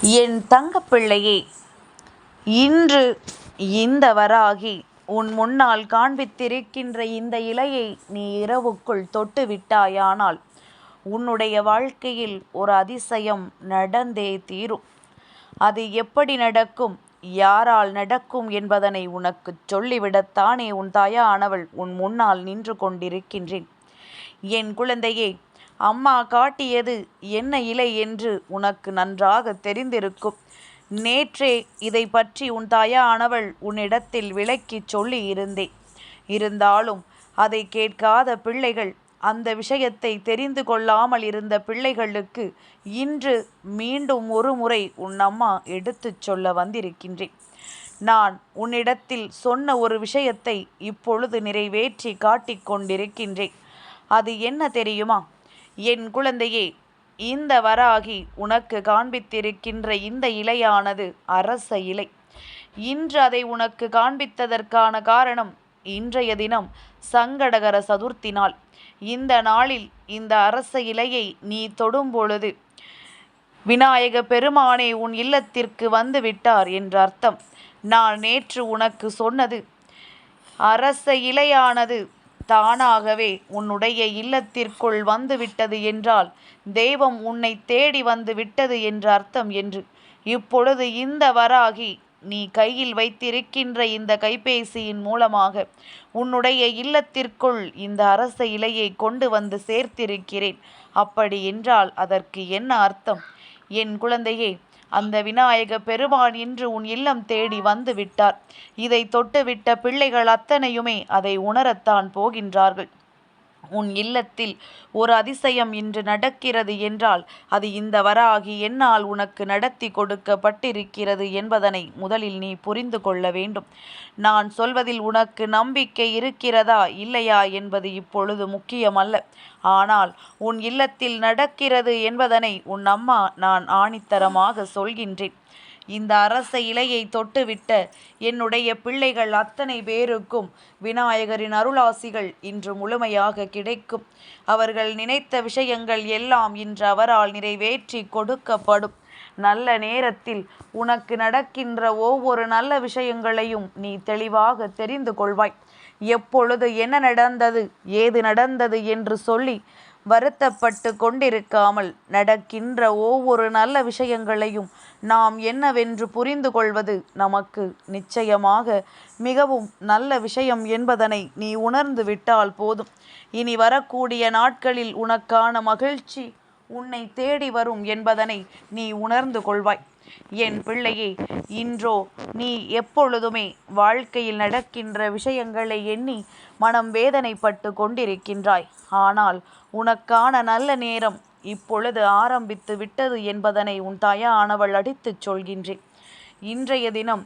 என் தங்கப்பிள்ளையே இன்று இந்த வராகி உன் முன்னால் காண்பித்திருக்கின்ற இந்த இலையை நீ இரவுக்குள் தொட்டு விட்டாயானால் உன்னுடைய வாழ்க்கையில் ஒரு அதிசயம் நடந்தே தீரும். அது எப்படி நடக்கும்? யாரால் நடக்கும் என்பதனை உனக்குச் சொல்லிவிடத்தானே உன் தாயானவள் உன் முன்னால் நின்று கொண்டிருக்கின்றேன். என் குழந்தையே அம்மா காட்டியது என்ன இலை என்று உனக்கு நன்றாக தெரிந்திருக்கும். நேற்றே இதை பற்றி உன் தாயானவள் உன்னிடத்தில் விளக்கிச் சொல்லி இருந்தேன். இருந்தாலும் அதை கேட்காத பிள்ளைகள் அந்த விஷயத்தை தெரிந்து கொள்ளாமல் இருந்த பிள்ளைகளுக்கு இன்று மீண்டும் ஒரு முறை உன் அம்மா எடுத்துச் சொல்ல வந்திருக்கின்றேன். நான் உன்னிடத்தில் சொன்ன ஒரு விஷயத்தை இப்பொழுது நிறைவேற்றி காட்டிக் கொண்டிருக்கின்றேன். அது என்ன தெரியுமா? என் குழந்தையே இந்த வராகி உனக்கு காண்பித்திருக்கின்ற இந்த இலையானது அரச இலை. இன்று அதை உனக்கு காண்பித்ததற்கான காரணம் இன்றைய தினம் சங்கடகர சதுர்த்தி நாள் இந்த நாளில் இந்த அரச இலையை நீ தொடும் பொழுது விநாயக பெருமானே உன் இல்லத்திற்கு வந்து விட்டார் என்ற அர்த்தம். நான் நேற்று உனக்கு சொன்னது அரச இலையானது தானாகவே உன்னுடைய இல்லத்திற்குள் வந்துவிட்டது என்றால் தெய்வம் உன்னை தேடி வந்து விட்டது என்று அர்த்தம் என்று. இப்பொழுது இந்த வராகி நீ கையில் வைத்திருக்கின்ற இந்த கைபேசியின் மூலமாக உன்னுடைய இல்லத்திற்குள் இந்த அரச இலையை கொண்டு வந்து சேர்த்திருக்கிறேன். அப்படி என்றால் அதற்கு என்ன அர்த்தம்? என் குழந்தையே அந்த விநாயக பெருமான் இன்று உன் இல்லம் தேடி வந்து விட்டார் இதை தொட்டுவிட்ட பிள்ளைகள் அத்தனையுமே அதை உணரத்தான் போகின்றார்கள். உன் இல்லத்தில் ஒரு அதிசயம் இன்று நடக்கிறது என்றால் அது இந்த வராகி என்னால் உனக்கு நடத்தி கொடுக்கப்பட்டிருக்கிறது என்பதனை முதலில் நீ புரிந்து கொள்ள வேண்டும். நான் சொல்வதில் உனக்கு நம்பிக்கை இருக்கிறதா இல்லையா என்பது இப்பொழுது முக்கியமல்ல. ஆனால் உன் இல்லத்தில் நடக்கிறது என்பதனை உன் அம்மா நான் ஆணித்தரமாக சொல்கின்றேன். இந்த அரச இலையை தொட்டுவிட்ட என்னுடைய பிள்ளைகள் அத்தனை பேருக்கும் விநாயகரின் அருளாசிகள் இன்று முழுமையாக கிடைக்கும். அவர்கள் நினைத்த விஷயங்கள் எல்லாம் இன்று அவரால் நிறைவேற்றி கொடுக்கப்படும். நல்ல நேரத்தில் உனக்கு நடக்கின்ற ஒவ்வொரு நல்ல விஷயங்களையும் நீ தெளிவாக தெரிந்து கொள்வாய். எப்பொழுது என்ன நடந்தது ஏது நடந்தது என்று சொல்லி வருத்தப்பட்டு கொண்டிருக்காமல் நடக்கின்ற ஒவ்வொரு நல்ல விஷயங்களையும் நாம் என்னவென்று புரிந்து கொள்வது நமக்கு நிச்சயமாக மிகவும் நல்ல விஷயம் என்பதனை நீ உணர்ந்து விட்டால் போதும். இனி வரக்கூடிய நாட்களில் உனக்கான மகிழ்ச்சி உன்னை தேடி வரும் என்பதனை நீ உணர்ந்து கொள்வாய். என் பிள்ளையே இன்றோ நீ எப்பொழுதுமே வாழ்க்கையில் நடக்கின்ற விஷயங்களை எண்ணி மனம் வேதனைப்பட்டு கொண்டிருக்கின்றாய். ஆனால் உனக்கான நல்ல நேரம் இப்பொழுது ஆரம்பித்து விட்டது என்பதனை உன் தாயானவள் அடித்துச் சொல்கின்றேன் இன்றைய தினம்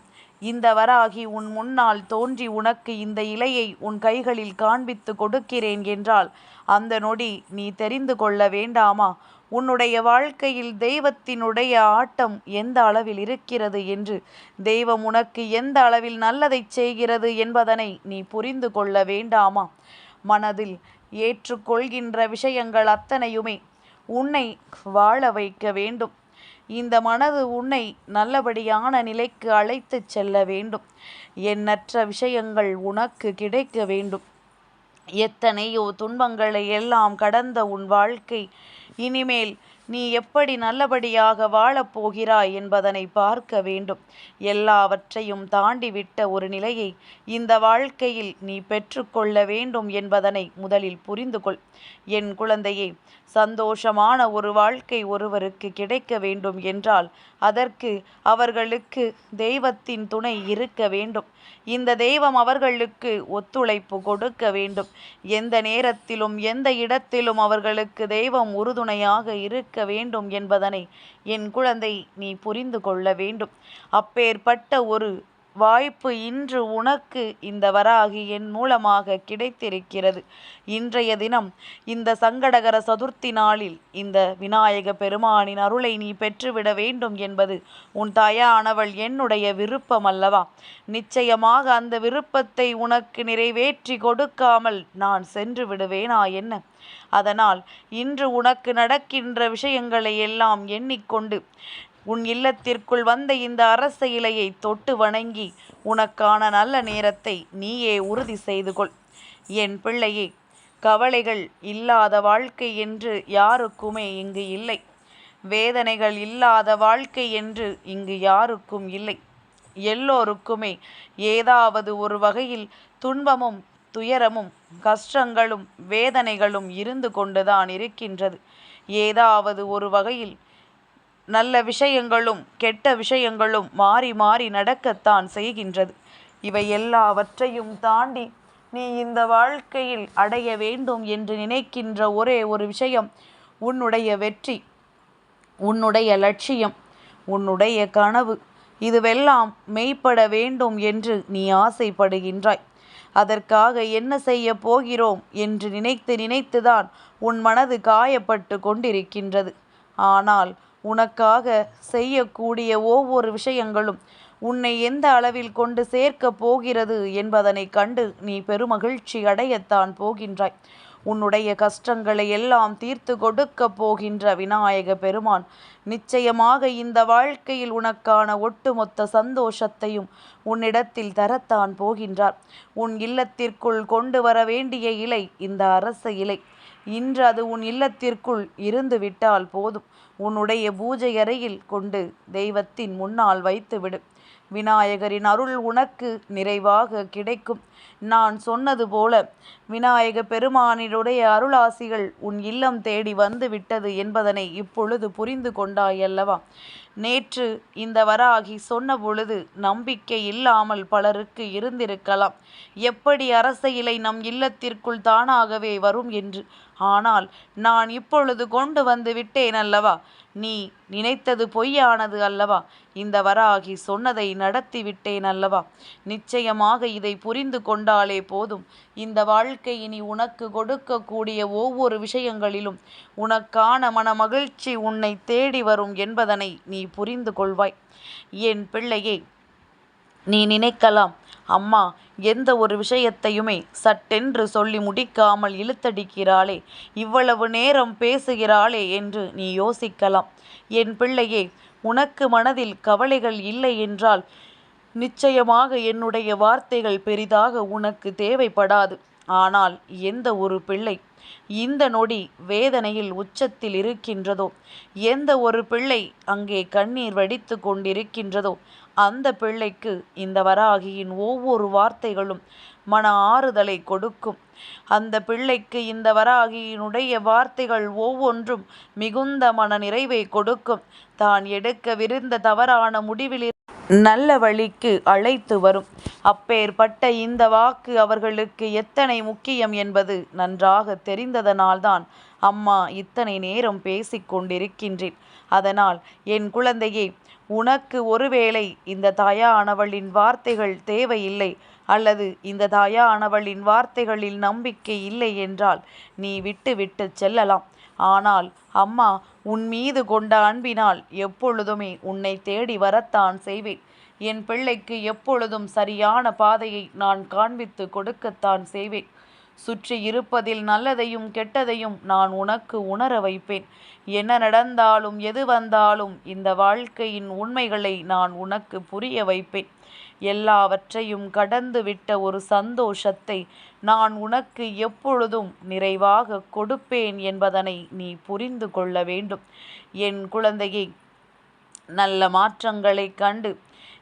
இந்த வராகி உன் முன்னால் தோன்றி உனக்கு இந்த இலையை உன் கைகளில் காண்பித்து கொடுக்கிறேன் என்றால் அந்த நொடி நீ தெரிந்து கொள்ள வேண்டாமா? உன்னுடைய வாழ்க்கையில் தெய்வத்தினுடைய ஆட்டம் எந்த அளவில் இருக்கிறது என்று? தெய்வம் உனக்கு எந்த அளவில் நல்லதைச் செய்கிறது என்பதனை நீ புரிந்து கொள்ள வேண்டாமா? மனதில் ஏற்றுக்கொள்கின்ற விஷயங்கள் அத்தனையுமே உன்னை வாழ வைக்க வேண்டும். இந்த மனது உன்னை நல்லபடியான நிலைக்கு அழைத்துச் செல்ல வேண்டும். எண்ணற்ற விஷயங்கள் உனக்கு கிடைக்க வேண்டும். எத்தனையோ துன்பங்களை எல்லாம் கடந்த உன் வாழ்க்கை. இனிமேல் நீ எப்படி நல்லபடியாக வாழப்போகிறாய் என்பதனை பார்க்க வேண்டும். எல்லாவற்றையும் தாண்டிவிட்ட ஒரு நிலையை இந்த வாழ்க்கையில் நீ பெற்றுக்கொள்ள வேண்டும் என்பதனை முதலில் புரிந்து கொள். என் குழந்தையே சந்தோஷமான ஒரு வாழ்க்கை ஒருவருக்கு கிடைக்க வேண்டும் என்றால் அதற்கு அவர்களுக்கு தெய்வத்தின் துணை இருக்க வேண்டும். இந்த தெய்வம் அவர்களுக்கு ஒத்துழைப்பு கொடுக்க வேண்டும். எந்த நேரத்திலும் எந்த இடத்திலும் அவர்களுக்கு தெய்வம் உறுதுணையாக இருக்க வேண்டும் என்பதனை என் குழந்தை நீ புரிந்து கொள்ள வேண்டும். அப்பேற்பட்ட ஒரு வாய்ப்பு இன்று உனக்கு இந்த வராகி என் மூலமாக கிடைத்திருக்கிறது. இன்றைய தினம் இந்த சங்கடகர சதுர்த்தி நாளில் இந்த விநாயக பெருமானின் அருளை நீ பெற்றுவிட வேண்டும் என்பது உன் தாயானவள் என்னுடைய விருப்பம் அல்லவா? நிச்சயமாக அந்த விருப்பத்தை உனக்கு நிறைவேற்றி கொடுக்காமல் நான் சென்று விடுவேனா என்ன? அதனால் இன்று உனக்கு நடக்கின்ற விஷயங்களை எல்லாம் எண்ணிக்கொண்டு உன் இல்லத்திற்குள் வந்த இந்த அரச இலையை தொட்டு வணங்கி உனக்கான நல்ல நேரத்தை நீயே உறுதி செய்து கொள். என் பிள்ளையே கவலைகள் இல்லாத வாழ்க்கை என்று யாருக்குமே இங்கு இல்லை. வேதனைகள் இல்லாத வாழ்க்கை என்று இங்கு யாருக்கும் இல்லை. எல்லோருக்குமே ஏதாவது ஒரு வகையில் துன்பமும் துயரமும் கஷ்டங்களும் வேதனைகளும் இருந்து கொண்டுதான் இருக்கின்றது. ஏதாவது ஒரு வகையில் நல்ல விஷயங்களும் கெட்ட விஷயங்களும் மாறி மாறி நடக்கத்தான் செய்கின்றது. இவை எல்லாவற்றையும் தாண்டி நீ இந்த வாழ்க்கையில் அடைய வேண்டும் என்று நினைக்கின்ற ஒரே ஒரு விஷயம் உன்னுடைய வெற்றி உன்னுடைய லட்சியம் உன்னுடைய கனவு. இதுவெல்லாம் மெய்ப்பட வேண்டும் என்று நீ ஆசைப்படுகின்றாய். அதற்காக என்ன செய்ய போகிறோம் என்று நினைத்து நினைத்துதான் உன் மனது காயப்பட்டு கொண்டிருக்கின்றது. ஆனால் உனக்காக செய்யக்கூடிய ஒவ்வொரு விஷயங்களும் உன்னை எந்த அளவில் கொண்டு சேர்க்கப் போகிறது என்பதனை கண்டு நீ பெருமகிழ்ச்சி அடையத்தான் போகின்றாய். உன்னுடைய கஷ்டங்களை எல்லாம் தீர்த்து கொடுக்கப் போகின்ற விநாயக பெருமான் நிச்சயமாக இந்த வாழ்க்கையில் உனக்கான ஒட்டுமொத்த சந்தோஷத்தையும் உன்னிடத்தில் தரத்தான் போகின்றார். உன் இல்லத்திற்குள் கொண்டு வர வேண்டிய இலை இந்த அரச இலை. இன்று அது உன் இல்லத்திற்குள் இருந்து விட்டால் போதும். உன்னுடைய பூஜை அறையில் கொண்டு தெய்வத்தின் முன்னால் வைத்துவிடு. விநாயகரின் அருள் உனக்கு நிறைவாக கிடைக்கும். நான் சொன்னது போல விநாயக பெருமானினுடைய அருளாசிகள் உன் இல்லம் தேடி வந்து விட்டது என்பதனை இப்பொழுது புரிந்து கொண்டாய் அல்லவா நேற்று இந்த வராகி சொன்ன பொழுது நம்பிக்கை இல்லாமல் பலருக்கு இருந்திருக்கலாம். எப்படி அரச இலை நம் இல்லத்திற்குள் தானாகவே வரும் என்று ஆனால் நான் இப்பொழுது கொண்டு வந்து விட்டேன் அல்லவா? நீ நினைத்தது பொய்யானது அல்லவா? இந்த வராகி சொன்னதை நடத்தி விட்டேன் அல்லவா? நிச்சயமாக இதை புரிந்து கொண்டாலே போதும். இந்த வாழ்க்கை இனி உனக்கு கொடுக்கக்கூடிய ஒவ்வொரு விஷயங்களிலும் உனக்கான மனமகிழ்ச்சி உன்னை தேடி வரும் என்பதனை நீ புரிந்து கொள்வாய். என் பிள்ளையே நீ நினைக்கலாம். அம்மா எந்த ஒரு விஷயத்தையுமே சட்டென்று சொல்லி முடிக்காமல் இழுத்தடிக்கிறாளே. இவ்வளவு நேரம் பேசுகிறாளே என்று நீ யோசிக்கலாம். என் பிள்ளையே உனக்கு மனதில் கவலைகள் இல்லை என்றால் நிச்சயமாக என்னுடைய வார்த்தைகள் பெரிதாக உனக்கு தேவைப்படாது. ஆனால் எந்த ஒரு பிள்ளை இந்த நொடி வேதனையில் உச்சத்தில் இருக்கின்றதோ எந்த ஒரு பிள்ளை அங்கே கண்ணீர் வடித்து கொண்டிருக்கின்றதோ அந்த பிள்ளைக்கு இந்த வராகியின் ஒவ்வொரு வார்த்தைகளும் மன ஆறுதலை கொடுக்கும். அந்த பிள்ளைக்கு இந்த வராகியினுடைய வார்த்தைகள் ஒவ்வொன்றும் மிகுந்த மன நிறைவை கொடுக்கும். தான் எடுக்கவிருந்த தவறான முடிவில் நல்ல வழிக்கு அழைத்து வரும். அப்பேற்பட்ட இந்த வாக்கு அவர்களுக்கு எத்தனை முக்கியம் என்பது நன்றாக தெரிந்ததனால்தான் அம்மா இத்தனை நேரம் பேசிக் கொண்டிருக்கின்றேன். அதனால் என் குழந்தையே உனக்கு ஒருவேளை இந்த தாயானவளின் வார்த்தைகள் தேவையில்லை அல்லது இந்த தாயானவளின் வார்த்தைகளில் நம்பிக்கை இல்லை என்றால் நீ விட்டு விட்டு செல்லலாம். ஆனால் அம்மா உன் மீது கொண்ட அன்பினால் எப்பொழுதுமே உன்னை தேடி வரத்தான் செய்வேன். என் பிள்ளைக்கு எப்பொழுதும் சரியான பாதையை நான் காண்பித்து கொடுக்கத்தான் செய்வேன். சுற்றி இருப்பதில் நல்லதையும் கெட்டதையும் நான் உனக்கு உணர வைப்பேன். என்ன நடந்தாலும் எது வந்தாலும் இந்த வாழ்க்கையின் உண்மைகளை நான் உனக்கு புரிய வைப்பேன். எல்லாவற்றையும் கடந்து விட்ட ஒரு சந்தோஷத்தை நான் உனக்கு எப்பொழுதும் நிறைவாக கொடுப்பேன் என்பதனை நீ புரிந்து கொள்ள வேண்டும். என் குழந்தையை நல்ல மாற்றங்களை கண்டு.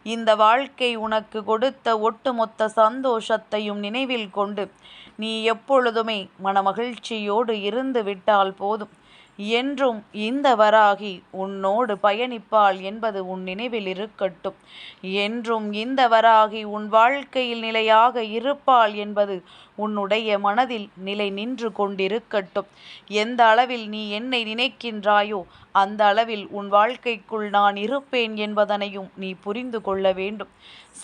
இந்த வாழ்க்கை உனக்கு கொடுத்த ஒட்டுமொத்த சந்தோஷத்தையும் நினைவில் கொண்டு. நீ எப்பொழுதுமே மனமகிழ்ச்சியோடு இருந்து விட்டால் போதும். என்றும் இந்த வராகி உன்னோடு பயணிப்பாள் என்பது உன் நினைவில் இருக்கட்டும். என்றும் இந்த வராகி உன் வாழ்க்கையில் நிலையாக இருப்பாள் என்பது உன்னுடைய மனதில் நிலை நின்று கொண்டிருக்கட்டும். எந்த அளவில் நீ என்னை நினைக்கின்றாயோ அந்த அளவில் உன் வாழ்க்கைக்குள் நான் இருப்பேன் என்பதனையும் நீ புரிந்து கொள்ள வேண்டும்.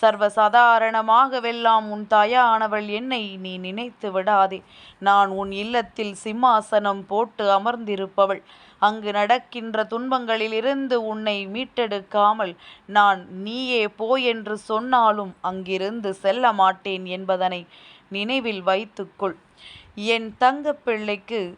சர்வசாதாரணமாகவெல்லாம் உன் தாயானவள் என்னை நீ நினைத்து விடாதே. நான் உன் இல்லத்தில் சிம்மாசனம் போட்டு அமர்ந்திருப்பவள். அங்கு நடக்கின்ற துன்பங்களிலிருந்து உன்னை மீட்டெடுக்காமல் நான் நீயே போ என்று சொன்னாலும் அங்கிருந்து செல்ல மாட்டேன் என்பதனை நினைவில் வைத்துக்கொள். என் தங்க பிள்ளைக்கு